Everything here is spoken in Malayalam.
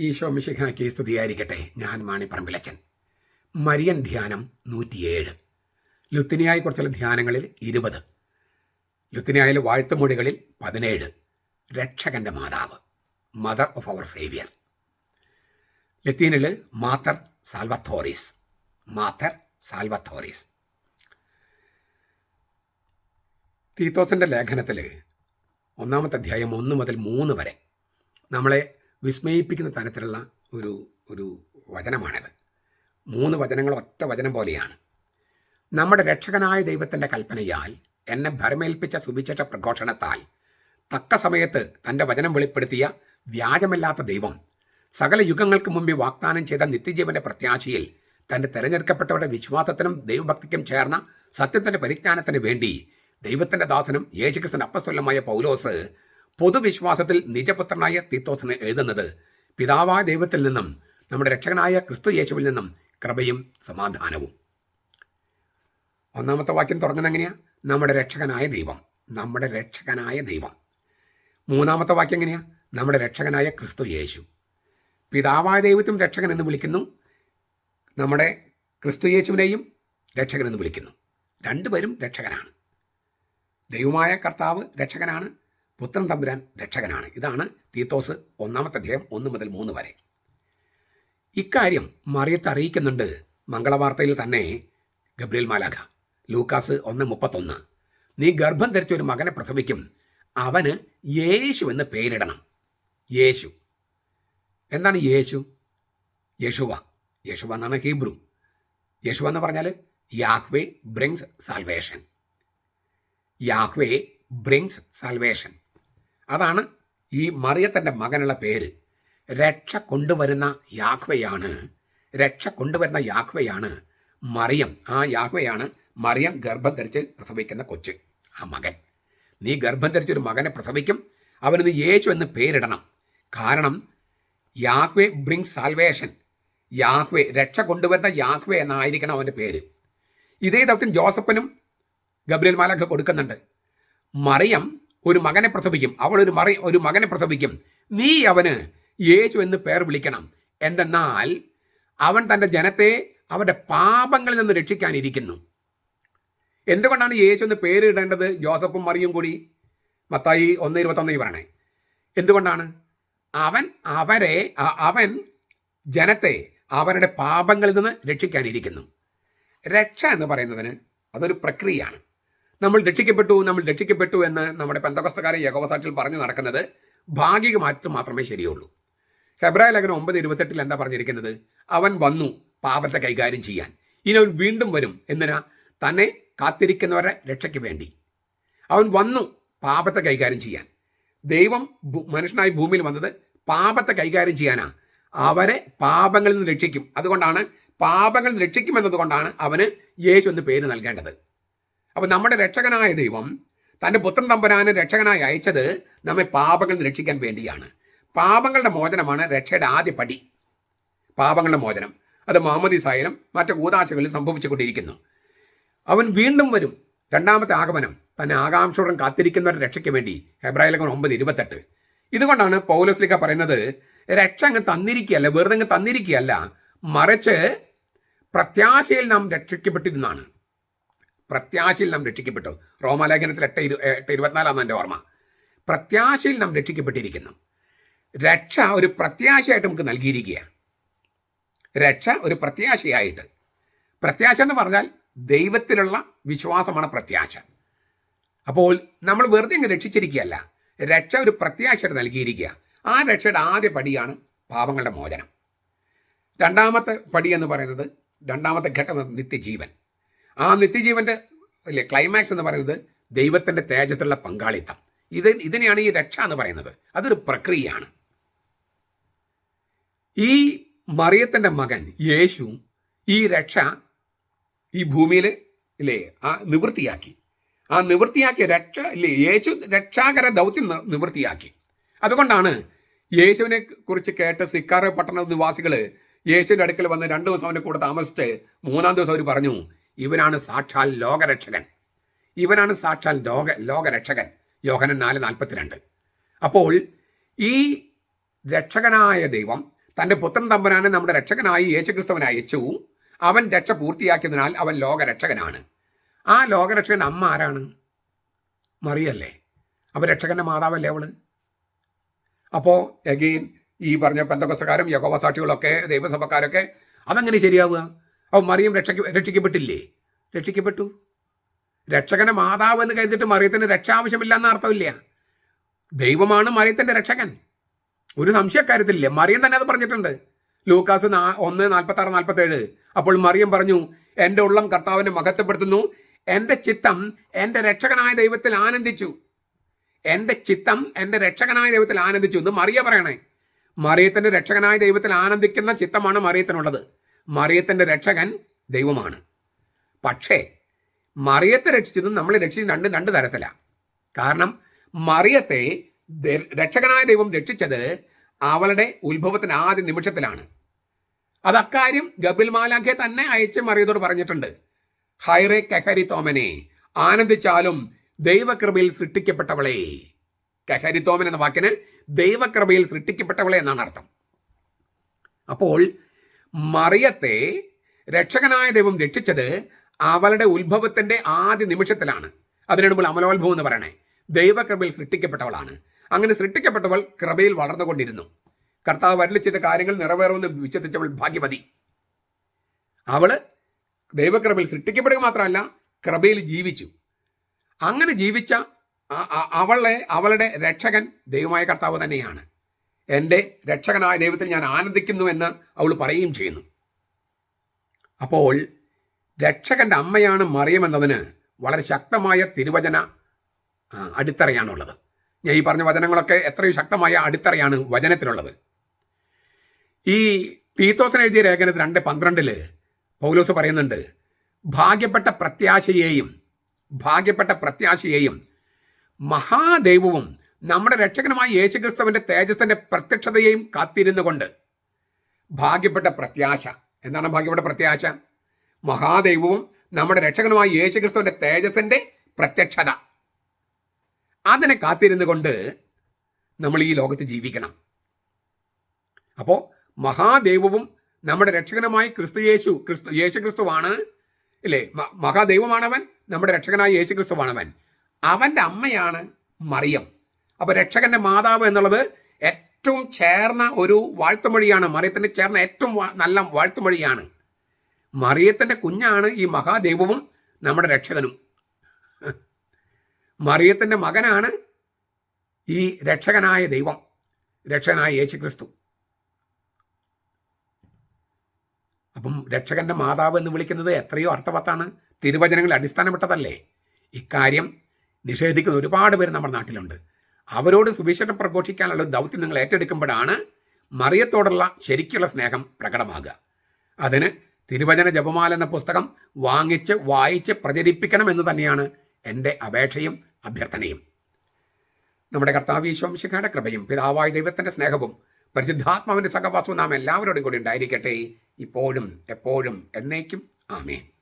ഈശോ കേസ് സ്തുതിയായിരിക്കട്ടെ ഞാൻ മാണി പറമ്പിലച്ചൻ മരിയൻ ധ്യാനം നൂറ്റിയേഴ്. ലുത്തിനിയായെക്കുറിച്ചുള്ള ധ്യാനങ്ങളിൽ ഇരുപത്. ലുത്തിനിയായിലെ വാഴ്ത്തുമൊഴികളിൽ പതിനേഴ്. രക്ഷകന്റെ മാതാവ് മദർ ഓഫ് അവർ സേവിയർ. ലത്തീനിൽ മാത്തർ സാൽവത്തോറീസ് മാത്തർ സാൽവത്തോറീസ്. തീത്തോസിന്റെ ലേഖനത്തിൽ ഒന്നാമത്തെ അധ്യായം ഒന്ന് മുതൽ മൂന്ന് വരെ നമ്മളെ വിസ്മയിപ്പിക്കുന്ന തരത്തിലുള്ള ഒരു ഒരു വചനമാണിത്. മൂന്ന് വചനങ്ങൾ ഒറ്റ വചനം പോലെയാണ്. നമ്മുടെ രക്ഷകനായ ദൈവത്തിന്റെ കൽപ്പനയാൽ എന്നെ ഭരമേൽപ്പിച്ച സുവിശേഷ പ്രഘോഷണത്താൽ തക്ക സമയത്ത് തന്റെ വചനം വെളിപ്പെടുത്തിയ വ്യാജമല്ലാത്ത ദൈവം സകല യുഗങ്ങൾക്ക് മുമ്പേ വാഗ്ദാനം ചെയ്ത നിത്യജീവന്റെ പ്രത്യാശയിൽ തന്റെ തെരഞ്ഞെടുക്കപ്പെട്ടവരുടെ വിശ്വാസത്തിനും ദൈവഭക്തിക്കും ചേർന്ന സത്യത്തിന്റെ പരിജ്ഞാനത്തിന് വേണ്ടി ദൈവത്തിന്റെ ദാസനും യേശുക്രിസ്തൻ അപ്പസ്വല്ലമായ പൗലോസ് പൊതുവിശ്വാസത്തിൽ നിജപുത്രനായ തീത്തോസിന് എഴുതുന്നത് പിതാവായ ദൈവത്തിൽ നിന്നും നമ്മുടെ രക്ഷകനായ ക്രിസ്തു യേശുവിൽ നിന്നും കൃപയും സമാധാനവും. ഒന്നാമത്തെ വാക്യം തുടങ്ങുന്നത് എങ്ങനെയാ? നമ്മുടെ രക്ഷകനായ ദൈവം. നമ്മുടെ രക്ഷകനായ ദൈവം. മൂന്നാമത്തെ വാക്യം എങ്ങനെയാ? നമ്മുടെ രക്ഷകനായ ക്രിസ്തു യേശു. പിതാവായ ദൈവത്തും രക്ഷകൻ എന്ന് വിളിക്കുന്നു. നമ്മുടെ ക്രിസ്തു യേശുവിനെയും രക്ഷകൻ എന്ന് വിളിക്കുന്നു. രണ്ടുപേരും രക്ഷകനാണ്. ദൈവമായ കർത്താവ് രക്ഷകനാണ്. പുത്രൻ തമ്പുരാൻ രക്ഷകനാണ്. ഇതാണ് തീത്തോസ് ഒന്നാമത്തെ അധ്യായം ഒന്ന് മുതൽ മൂന്ന് വരെ. ഇക്കാര്യം മറിയത്ത് അറിയിക്കുന്നുണ്ട്. മംഗളവാർത്തയിൽ തന്നെ ഗബ്രിയൽ മാലാഖ. ലൂക്കാസ് ഒന്ന് മുപ്പത്തൊന്ന്. നീ ഗർഭം ധരിച്ച ഒരു മകനെ പ്രസവിക്കും. അവന് യേശു എന്ന് പേരിടണം. യേശു. എന്താണ് യേശു? യേശുവ. യേശുവ എന്നാണ് ഹീബ്രു. യേശുവ എന്ന് പറഞ്ഞാൽ Yahweh brings salvation. Yahweh brings salvation. അതാണ് ഈ മറിയത്തിന്റെ മകനുള്ള പേര്. രക്ഷ കൊണ്ടുവരുന്ന യാഹ്വയാണ്. രക്ഷ കൊണ്ടുവരുന്ന യാഹ്വയാണ് മറിയം. ആ യാഹ്വയാണ് മറിയം ഗർഭം ധരിച്ച് പ്രസവിക്കുന്ന കൊച്ച് ആ മകൻ. നീ ഗർഭം ധരിച്ചൊരു മകനെ പ്രസവിക്കും അവന് യേശു എന്ന് പേരിടണം. കാരണം യാഹ്വേ ബ്രിങ് സാൽവേഷൻ. യാഹ്വേ രക്ഷ കൊണ്ടുവരുന്ന യാഹ്വേ എന്നായിരിക്കണം അവന്റെ പേര്. ഇതേ ദൗത്യം ജോസഫിനും ഗബ്രിയൽ മാലൊക്കെ കൊടുക്കുന്നുണ്ട്. മറിയം ഒരു മകനെ പ്രസവിക്കും. അവൾ ഒരു മറി ഒരു മകനെ പ്രസവിക്കും. നീ അവന് യേശു എന്ന് പേർ വിളിക്കണം. എന്തെന്നാൽ അവൻ തന്റെ ജനത്തെ അവരുടെ പാപങ്ങളിൽ നിന്ന് രക്ഷിക്കാനിരിക്കുന്നു. എന്തുകൊണ്ടാണ് യേശു എന്ന് പേരിടേണ്ടത്? ജോസഫും മറിയും കൂടി. മത്തായി ഒന്ന് ഇരുപത്തൊന്നേ പറയണേ. എന്തുകൊണ്ടാണ്? അവൻ അവരെ അവൻ ജനത്തെ അവരുടെ പാപങ്ങളിൽ നിന്ന് രക്ഷിക്കാനിരിക്കുന്നു. രക്ഷ എന്ന് പറയുന്നതിന് അതൊരു പ്രക്രിയയാണ്. നമ്മൾ രക്ഷിക്കപ്പെട്ടു നമ്മൾ രക്ഷിക്കപ്പെട്ടു എന്ന് നമ്മുടെ പെന്തകസ്തക്കാരെ യഗോവസാക്ഷിൽ പറഞ്ഞു നടക്കുന്നത് ഭാഗികമായിട്ട് മാത്രമേ ശരിയുള്ളൂ. ഹെബ്രായ ലേഖനം ഒമ്പത് ഇരുപത്തെട്ടിൽ എന്താ പറഞ്ഞിരിക്കുന്നത്? അവൻ വന്നു പാപത്തെ കൈകാര്യം ചെയ്യാൻ. ഇനി അവൻ വീണ്ടും വരും എന്തിനാ? തന്നെ കാത്തിരിക്കുന്നവരെ രക്ഷയ്ക്ക് വേണ്ടി. അവൻ വന്നു പാപത്തെ കൈകാര്യം ചെയ്യാൻ. ദൈവം മനുഷ്യനായി ഭൂമിയിൽ വന്നത് പാപത്തെ കൈകാര്യം ചെയ്യാനാ. അവരെ പാപങ്ങളിൽ നിന്ന് രക്ഷിക്കും. അതുകൊണ്ടാണ് പാപങ്ങളിൽ നിന്ന് രക്ഷിക്കുമെന്നതുകൊണ്ടാണ് അവന് യേശു എന്ന് പേര് നൽകേണ്ടത്. അപ്പോൾ നമ്മുടെ രക്ഷകനായ ദൈവം തന്റെ പുത്രൻ തമ്പുരാനെ രക്ഷകനായി അയച്ചത് നമ്മെ പാപങ്ങൾ രക്ഷിക്കാൻ വേണ്ടിയാണ്. പാപങ്ങളുടെ മോചനമാണ് രക്ഷയുടെ ആദ്യ പടി. പാപങ്ങളുടെ മോചനം. അത് മാമതിസായാലും മറ്റു കൂതാശകളിൽ സംഭവിച്ചുകൊണ്ടിരിക്കുന്നു. അവൻ വീണ്ടും വരും. രണ്ടാമത്തെ ആഗമനം. തന്നെ ആകാംക്ഷയോടും കാത്തിരിക്കുന്നവരുടെ രക്ഷയ്ക്ക് വേണ്ടി. ഹെബ്രായലകം ഒമ്പത് ഇരുപത്തെട്ട്. ഇതുകൊണ്ടാണ് പൗലസ്ലിക്ക പറയുന്നത് രക്ഷ അങ്ങ് തന്നിരിക്കുകയല്ല വെറുതെ അങ്ങ് തന്നിരിക്കുകയല്ല മറിച്ച് പ്രത്യാശയിൽ നാം രക്ഷിക്കപ്പെട്ടിരുന്നാണ് പ്രത്യാശയിൽ നാം രക്ഷിക്കപ്പെട്ടു. റോമാലേഖനത്തിൽ എട്ട് ഇരു എട്ട് ഇരുപത്തിനാലാം എന്റെ ഓർമ്മ. പ്രത്യാശയിൽ നാം രക്ഷിക്കപ്പെട്ടിരിക്കുന്നു. രക്ഷ ഒരു പ്രത്യാശയായിട്ട് നമുക്ക് നൽകിയിരിക്കുകയാണ്. രക്ഷ ഒരു പ്രത്യാശയായിട്ട്. പ്രത്യാശ എന്ന് പറഞ്ഞാൽ ദൈവത്തിലുള്ള വിശ്വാസമാണ് പ്രത്യാശ. അപ്പോൾ നമ്മൾ വെറുതെ അങ്ങ് രക്ഷിച്ചിരിക്കുകയല്ല. രക്ഷ ഒരു പ്രത്യാശയായിട്ട് നൽകിയിരിക്കുക ആ രക്ഷയുടെ ആദ്യ പടിയാണ് പാപങ്ങളുടെ മോചനം. രണ്ടാമത്തെ പടി എന്ന് പറയുന്നത് രണ്ടാമത്തെ ഘട്ടം നിത്യജീവൻ. ആ നിത്യജീവന്റെ അല്ലേ ക്ലൈമാക്സ് എന്ന് പറയുന്നത് ദൈവത്തിന്റെ തേജത്തിലുള്ള പങ്കാളിത്തം. ഇത് ഇതിനെയാണ് ഈ രക്ഷ എന്ന് പറയുന്നത്. അതൊരു പ്രക്രിയയാണ്. ഈ മറിയത്തിന്റെ മകൻ യേശു ഈ രക്ഷ ഈ ഭൂമിയിൽ ഇല്ലേ ആ നിവൃത്തിയാക്കി. ആ നിവൃത്തിയാക്കിയ രക്ഷ ഇല്ലേ യേശു രക്ഷാകര ദൗത്യം നിവൃത്തിയാക്കി. അതുകൊണ്ടാണ് യേശുവിനെ കുറിച്ച് കേട്ട് സിക്കാറ് പട്ടണ നിവാസികൾ യേശുവിന്റെ അടുക്കൽ വന്ന് രണ്ട് ദിവസം അവന്റെ കൂടെ താമസിച്ച് മൂന്നാം ദിവസം അവർ പറഞ്ഞു ഇവനാണ് സാക്ഷാൽ ലോകരക്ഷകൻ. ഇവനാണ് സാക്ഷാൽ ലോക ലോകരക്ഷകൻ. യോഹനൻ നാല് നാൽപ്പത്തിരണ്ട്. അപ്പോൾ ഈ രക്ഷകനായ ദൈവം തന്റെ പുത്രൻ തമ്പനാനെ നമ്മുടെ രക്ഷകനായി യേശുക്രിസ്തവൻ അയച്ചു. അവൻ രക്ഷ പൂർത്തിയാക്കിയതിനാൽ അവൻ ലോകരക്ഷകനാണ്. ആ ലോകരക്ഷകൻ അമ്മ ആരാണ്? മറിയല്ലേ. അവ രക്ഷകന്റെ മാതാവല്ലേ അവൾ? അപ്പോൾ എഗെയിൻ ഈ പറഞ്ഞ പെന്തകസ്തക്കാരും യഹോവ സാക്ഷികളൊക്കെ ദൈവസഭക്കാരൊക്കെ അതങ്ങനെ ശരിയാവുക? അപ്പോൾ മറിയം രക്ഷ രക്ഷിക്കപ്പെട്ടില്ലേ? രക്ഷിക്കപ്പെട്ടു. രക്ഷകനെ മാതാവ് എന്ന് കരുതിയിട്ട് മറിയത്തിന് രക്ഷ ആവശ്യമില്ല എന്ന അർത്ഥമില്ല. ദൈവമാണ് മറിയത്തിന്റെ രക്ഷകൻ. ഒരു സംശയക്കാര്യത്തിലില്ല മറിയം തന്നെ അത് പറഞ്ഞിട്ടുണ്ട്. ലൂക്കാസ് നാ ഒന്ന് നാൽപ്പത്തി ആറ് നാൽപ്പത്തി ഏഴ് അപ്പോൾ മറിയം പറഞ്ഞു എന്റെ ഉള്ളം കർത്താവിനെ മഹത്വപ്പെടുത്തുന്നു. എന്റെ ചിത്തം എന്റെ രക്ഷകനായ ദൈവത്തിൽ ആനന്ദിച്ചു. എന്റെ ചിത്തം എന്റെ രക്ഷകനായ ദൈവത്തിൽ ആനന്ദിച്ചു. എന്ന് മറിയ പറയണേ. മറിയത്തിന്റെ രക്ഷകനായ ദൈവത്തിൽ ആനന്ദിക്കുന്ന ചിത്തമാണ് മറിയത്തിനുള്ളത്. മറിയത്തിന്റെ രക്ഷകൻ ദൈവമാണ്. പക്ഷേ മറിയത്തെ രക്ഷിച്ചതും നമ്മൾ രക്ഷിച്ചത് രണ്ട് രണ്ട് തരത്തിലാണ് കാരണം മറിയത്തെ രക്ഷകനായ ദൈവം രക്ഷിച്ചത് അവളുടെ ഉത്ഭവത്തിന് ആദ്യ നിമിഷത്തിലാണ്. അത് അക്കാര്യം ഗബിൽ മാലാഖെ തന്നെ അയച്ച് മറിയത്തോട് പറഞ്ഞിട്ടുണ്ട്. ഹൈറെ കഹരി തോമനെ ആനന്ദിച്ചാലും ദൈവകൃപയിൽ സൃഷ്ടിക്കപ്പെട്ടവളെ. കഹരി തോമൻ എന്ന വാക്കിന് ദൈവകൃപയിൽ സൃഷ്ടിക്കപ്പെട്ടവളെ എന്നാണ് അർത്ഥം. അപ്പോൾ മറിയത്തെ രക്ഷകനായ ദൈവം രക്ഷിച്ചത് അവളുടെ ഉത്ഭവത്തിന്റെ ആദ്യ നിമിഷത്തിലാണ്. അതിനു മുമ്പ് അമലോത്ഭവം എന്ന് പറയണേ. ദൈവകൃപയിൽ സൃഷ്ടിക്കപ്പെട്ടവളാണ്. അങ്ങനെ സൃഷ്ടിക്കപ്പെട്ടവൾ കൃപയിൽ വളർന്നുകൊണ്ടിരുന്നു. കർത്താവ് വരളി ചെയ്ത കാര്യങ്ങൾ നിറവേറുമെന്ന് വിശ്വസിച്ചവൾ ഭാഗ്യവതി. അവൾ ദൈവകൃപയിൽ സൃഷ്ടിക്കപ്പെടുക മാത്രമല്ല കൃപയിൽ ജീവിച്ചു. അങ്ങനെ ജീവിച്ച അവളെ അവളുടെ രക്ഷകൻ ദൈവമായ കർത്താവ് തന്നെയാണ്. എന്റെ രക്ഷകനായ ദൈവത്തിൽ ഞാൻ ആനന്ദിക്കുന്നു എന്ന് അവൾ പറയുകയും ചെയ്യുന്നു. അപ്പോൾ രക്ഷകന്റെ അമ്മയാണ് മറിയമെന്നതിന് വളരെ ശക്തമായ തിരുവചന അടിത്തറയാണുള്ളത്. ഞാൻ ഈ പറഞ്ഞ വചനങ്ങളൊക്കെ എത്രയും ശക്തമായ അടിത്തറയാണ് വചനത്തിലുള്ളത്. ഈ തീത്തോസൻ എഴുതിയ ലേഖനത്തിൽ രണ്ട് പന്ത്രണ്ടിൽ പൗലോസ് പറയുന്നുണ്ട് ഭാഗ്യപ്പെട്ട പ്രത്യാശയെയും ഭാഗ്യപ്പെട്ട പ്രത്യാശയെയും മഹാദൈവവും നമ്മുടെ രക്ഷകനുമായ യേശുക്രിസ്തുവിന്റെ തേജസ്സിന്റെ പ്രത്യക്ഷതയെയും കാത്തിരുന്നു കൊണ്ട് ഭാഗ്യപ്പെട്ട പ്രത്യാശ. എന്താണ് ഭാഗ്യപ്പെട്ട പ്രത്യാശ? മഹാദൈവവും നമ്മുടെ രക്ഷകനുമായ യേശുക്രിസ്തുവിന്റെ തേജസ്സിന്റെ പ്രത്യക്ഷത. അതിനെ കാത്തിരുന്നു കൊണ്ട് നമ്മൾ ഈ ലോകത്ത് ജീവിക്കണം. അപ്പോൾ മഹാദൈവവും നമ്മുടെ രക്ഷകനുമായ ക്രിസ്തു യേശു ക്രിസ്തു യേശു ക്രിസ്തുവാണ് ഇല്ലേ മഹാദൈവമാണവൻ നമ്മുടെ രക്ഷകനായ യേശു ക്രിസ്തുവാണവൻ അവന്റെ അമ്മയാണ് മറിയം. അപ്പൊ രക്ഷകന്റെ മാതാവ് എന്നുള്ളത് ഏറ്റവും ചേർന്ന ഒരു വാഴ്ത്തുമൊഴിയാണ്. മറിയത്തിന് ചേർന്ന ഏറ്റവും നല്ല വാഴ്ത്തുമൊഴിയാണ്. മറിയത്തിന്റെ കുഞ്ഞാണ് ഈ മഹാദേവവും നമ്മുടെ രക്ഷകനും. മറിയത്തിന്റെ മകനാണ് ഈ രക്ഷകനായ ദൈവം രക്ഷകനായ യേശു ക്രിസ്തു അപ്പം രക്ഷകന്റെ മാതാവ് എന്ന് വിളിക്കുന്നത് എത്രയോ അർത്ഥവത്താണ്. തിരുവചനങ്ങളിൽ അടിസ്ഥാനപ്പെട്ടതല്ലേ? ഇക്കാര്യം നിഷേധിക്കുന്ന ഒരുപാട് പേര് നമ്മുടെ നാട്ടിലുണ്ട്. അവരോട് സുവിശേഷം പ്രഘോഷിക്കാനുള്ള ദൗത്യം നിങ്ങൾ ഏറ്റെടുക്കുമ്പോഴാണ് മറിയത്തോടുള്ള ശരിക്കുള്ള സ്നേഹം പ്രകടമാകുക. അതിന് തിരുവചന ജപമാല എന്ന പുസ്തകം വാങ്ങിച്ച് വായിച്ച് പ്രചരിപ്പിക്കണം എന്ന് തന്നെയാണ് എന്റെ അപേക്ഷയും അഭ്യർത്ഥനയും. നമ്മുടെ കർത്താവ് ഈശോംശിഖയുടെ കൃപയും പിതാവായ ദൈവത്തിന്റെ സ്നേഹവും പരിശുദ്ധാത്മാവിന്റെ സഹവാസവും നാം എല്ലാവരോടും കൂടി ഉണ്ടായിരിക്കട്ടെ. ഇപ്പോഴും എപ്പോഴും എന്നേക്കും. ആമേൻ.